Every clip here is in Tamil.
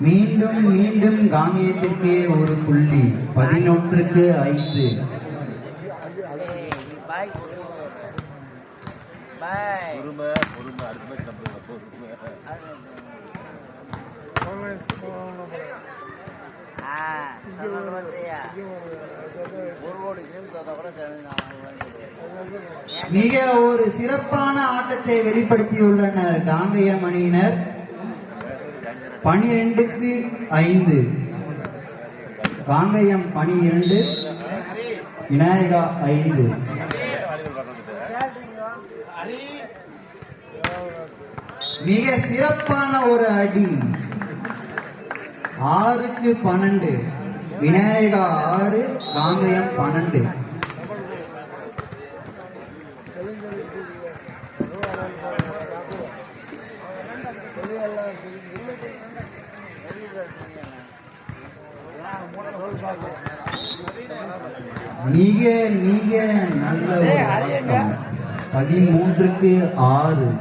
மீண்டும் மீண்டும் காங்கியத்துக்கே ஒரு புள்ளி. பதினொன்றுக்கு ஐந்து. மிக ஒரு சிறப்பான ஆட்டத்தை வெளிப்படுத்தியுள்ளனர் காங்கேய மணியினர். பனிரெண்டுக்கு ஐந்து. காங்கேயம் பனிரெண்டு விநாயகா ஐந்து. மிக சிறப்பான ஒரு அடி. ஆறுக்கு பன்னெண்டு விநாயகா ஆறு காங்கயம் பன்னெண்டு. மிக மிக நல்ல. பதிமூன்றுக்கு ஆறு.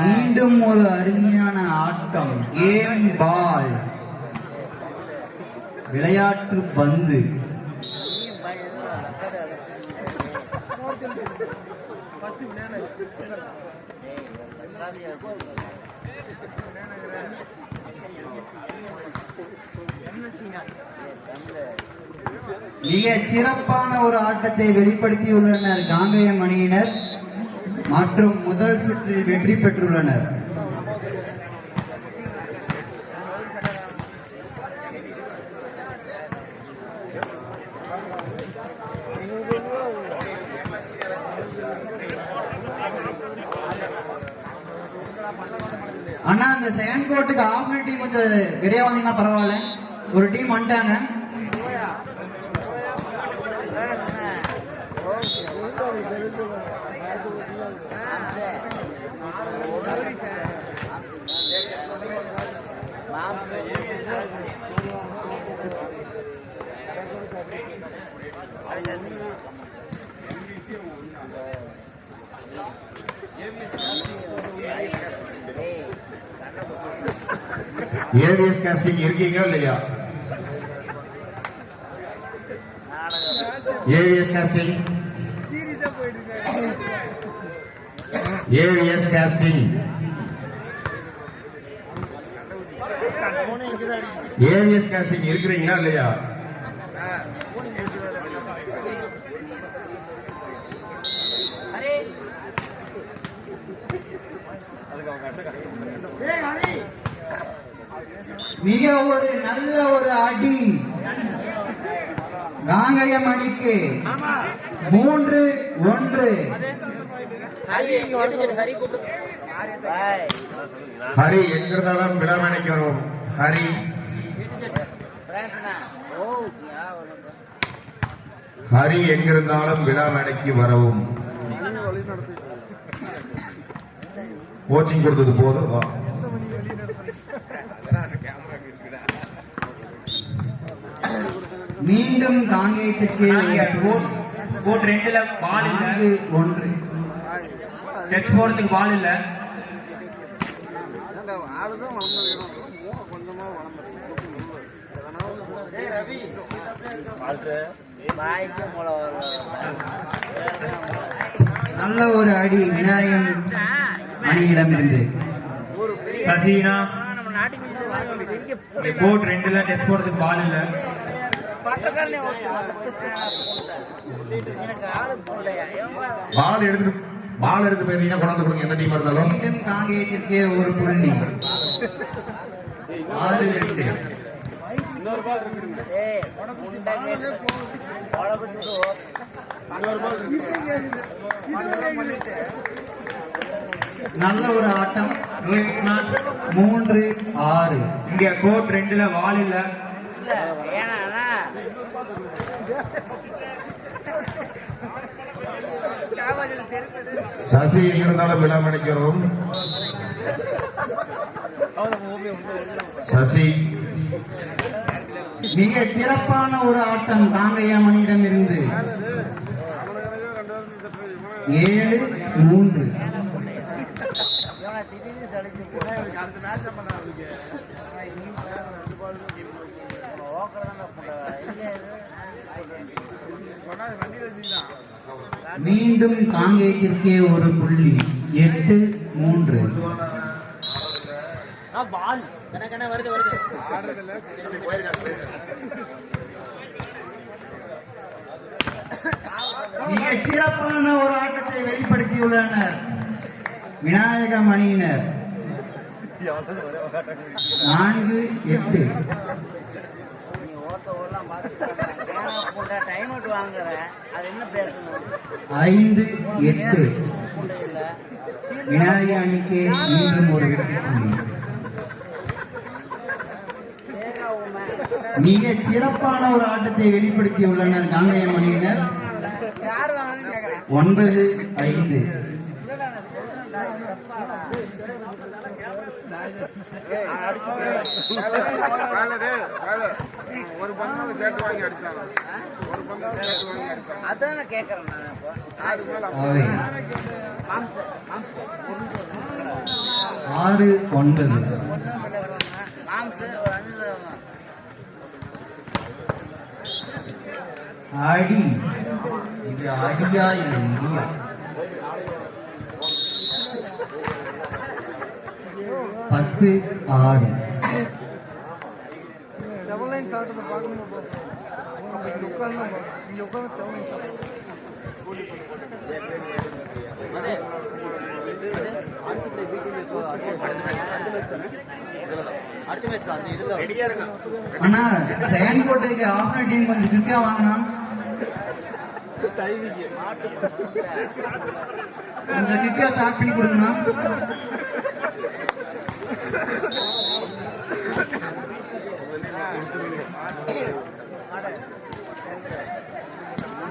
மீண்டும் ஒரு அருமையான ஆட்டம். கேம் பால். விளையாட்டு பந்து. மிக சிறப்பான ஒரு ஆட்டத்தை வெளிப்படுத்தியுள்ளனர் காங்கேயம் அணியினர் மற்றும் முதல் சுற்றில் வெற்றி பெற்றுள்ளனர். அண்ணா அந்த செகண்ட் கோர்ட்டுக்கு ஆஃப் டீம் கொஞ்சம் வெளியே வந்தீங்கன்னா பரவாயில்ல. ஒரு டீம் வந்துட்டாங்க. ஏவிஎஸ் காஸ்டிங் இருக்கீங்க இல்லையா? AVS casting AVS casting AVS casting இருக்கிறீங்களா இல்லையா? மிக ஒரு நல்ல ஒரு அடி. காங்கயம் அணிக்கு மூன்று ஒன்று. ஹரி எங்கிருந்தாலும் விழாமணிக்கு வரும் ஹரி ஹரி எங்கிருந்தாலும் விழாமணிக்கு வரவும். கோச்சிங் கொடுத்தது போதும். மீண்டும் காங்கேயத்திற்கு கோட் கோட் ரெண்டுல பால் இல்ல. ஒன்று. டச் போறதுக்கு பால் இல்ல. நல்ல ஒரு அடி விநாயகன் அணியிடமிருந்து சசினா. கோட் ரெண்டுல டச் போறதுக்கு பால் இல்ல. பால் எடுத்துட்டு பால் எடுத்து போயிருந்தீங்கன்னா கொண்டாந்து கொடுங்க. எந்த டீம் இருந்தாலும். காங்கேயத்திற்கு ஒரு புள்ளி. ஆறு நல்ல ஒரு ஆட்டம். மூன்று ஆறு. இங்க கோட் ரெண்டுல பால் இல்ல. இல்ல ஏன்னா சசி இருந்தாலும் விழாமணிக்கு வரும் சசி. மிக சிறப்பான ஒரு ஆட்டம் தாங்கையா மணியிடம் இருந்து. ஏழு மூன்று. திடீர்னு சளிச்சு போட்டு அடுத்த மேட்ச் பண்ண அவனுக்கு ஓக்கிறதான போட்ட எங்கே இது வண்டியில் வச்சுக்கிட்டான் மீண்டும் காங்கேயத்திற்கே ஒரு புள்ளி. எட்டு மூன்று. மிக சிறப்பான ஒரு ஆட்டத்தை வெளிப்படுத்தியுள்ளனர் விநாயக மணியினர். நான்கு எட்டு. ஐந்து எட்டு. புண்டை அணிக்கு மீண்டும் ஒரு மிக சிறப்பான ஒரு ஆட்டத்தை வெளிப்படுத்தியுள்ளனர் காங்கேயம் அணியினர் யார் ஒன்பது ஐந்து அடிச்சு ஒரு பந்தாவது கேட்டு வாங்கி அடிச்சாங்க. ஒரு பந்தாவது கேட்டு வாங்கி அடிச்சாங்க. அதான் நான் கேட்குறேன் நான் இப்போ. அதுக்கு மேல ஆறு. ஒன்பது. அடி. இது அடியா இல்லை இடியா? பத்து ஆறு. செவன் லைன் சாப்பிட்டதை பார்க்கணும் அப்போ இங்கே உட்காந்து இங்கே உட்காந்து செவன் லைன் சாப்பிட்டு அண்ணா செகண்ட் கோட்டைக்கு ஆஃப் டீம் கொஞ்சம் குயிக்கா வாங்கினா கொஞ்சம் குயிக்கா ஸ்டார்ட் பண்ணி கொடுங்கண்ணா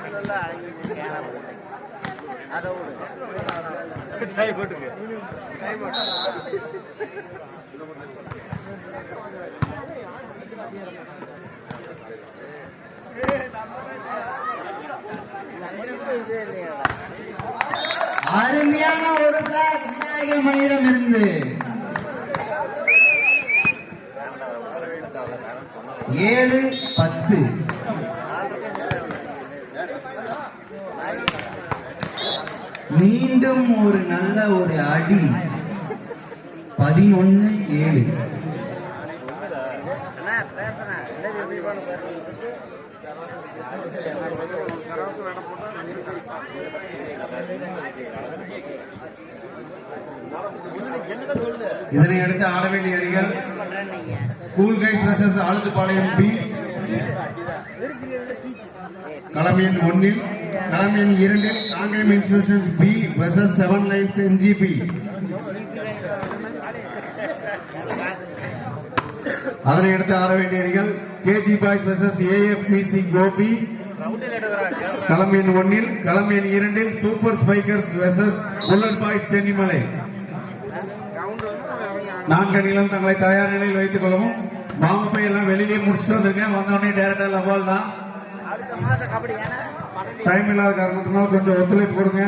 முள்ளெல்லாம் அழகிது கேன போட்டு அதை விடு. அருமையான ஒரு பிளாக் விநாயக மணியிடம் இருந்து. ஏழு பத்து. மீண்டும் ஒரு நல்ல ஒரு அடி. பதினொன்னு ஏழு. இதனை அடுத்து ஆட வேண்டிய அணிகள் school guys versus Aluthupalayam B களம் எண் ஒன்னில் களம் எண் இரண்டில் Kangeyam institutions B versus seven lines NGP அதனை அடுத்து ஆட வேண்டிய அணிகள் KG boys versus AFPC Gobi களம் எண் ஒன்னில் களம் எண் இரண்டில் super spikers versus bullet boys Chennimalai. நான்கு அணிகளும் தங்களை தயார் நிலையில் வைத்துக் கொள்ளவும். மாமப்பை எல்லாம் வெளியிலே முடிச்சுட்டு வந்திருக்கேன். வந்த உடனே டேரக்டா தான். அடுத்த மாசம் கபடி ஏன்னா? டைம் இல்லாத காரணத்தினால கொஞ்சம் ஒத்துழைப்பு கொடுங்க.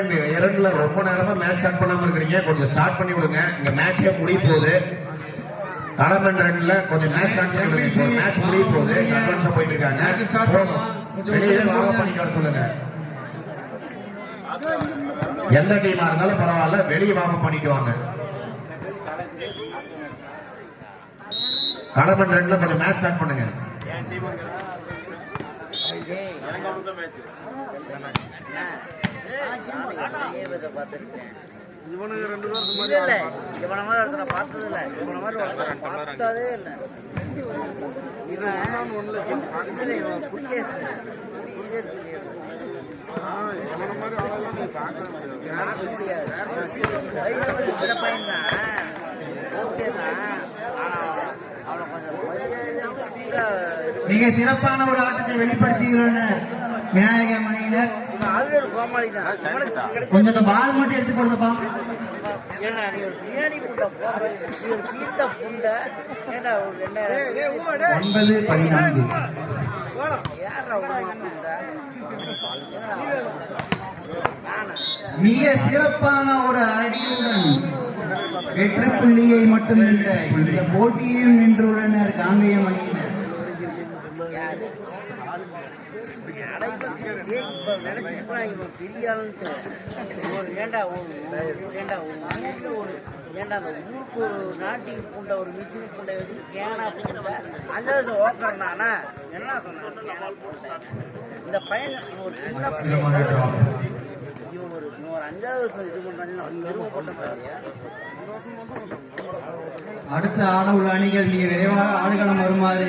எண் இரண்டுல ரொம்ப நேரமா மேட்ச் ஸ்டார்ட் பண்ணாம இருக்கிறீங்க. கொஞ்சம் ஸ்டார்ட் பண்ணி விடுங்க. இங்க மேட்சே முடிய போகுது. எண் ரெண்டுல கொஞ்சம் மேட்ச் ஸ்டார்ட் பண்ணி விடுங்க. மேட்ச் முடிய போகுது. போயிட்டு இருக்காங்க. வெளியே வாங்க பண்ணிக்க சொல்லுங்க. எந்த டீமா இருந்தாலும் பரவாயில்ல வெளியே வாங்க பண்ணிட்டு வாங்க எண் ரெண்டுல கொஞ்சம் மேட்ச் ஸ்டார்ட் பண்ணுங்க. இவனுக்கு ரெண்டு பேருக்கு இல்ல, இல்ல. இவனை மாதிரி ஒருத்தனை பார்த்தது இல்ல. இவனை மாதிரி ஒருத்தனை பார்த்ததே இல்ல. இவன் இல்ல, இவன் புல்கேஸ். புல்கேஸ் கிளியர். ஓகே தான். ஆனா, கொஞ்சம் மிக சிறப்பான ஒரு ஆட்டத்தை வெளிப்படுத்தியுள்ளனர் விநாயக மணியினர் கொஞ்சம் பால் மட்டும் எடுத்து போடுங்கப்பா ஒன்பது பதினான்கு ஒரு பிரியாணி புண்டை போடுற நீ ஒரு பீத்த புண்டை ஏண்டா ஒரு ரெண்டாயிரம் ஒன்பது பதினான்கு யாரா உனக்கு புண்டை? நானா? மிக சிறப்பான ஒரு அடியுடன் வெற்றி புள்ளியை மட்டுமில்லை இந்த போட்டியையும் நின்றுள்ளனர் காங்கேயம் அணியினர். இவன் பெரிய ஆளுன்ட்டு. ஒரு ஏண்டா ஒரு ஒரு- ஏண்டா ஒரு ஊர்ல ஒரு ஏண்டா அந்த ஊருக்கு ஒரு நாட்டிங் புண்டை ஒரு மிஷின் புண்டை வச்சு கேனா புண்டை என்ன சொன்னாங்க இந்த பையன் ஒரு சின்ன அடுத்த ஆட உள்ள அணிகள் மிக விரைவாக ஆடுகளம் வருமாறு.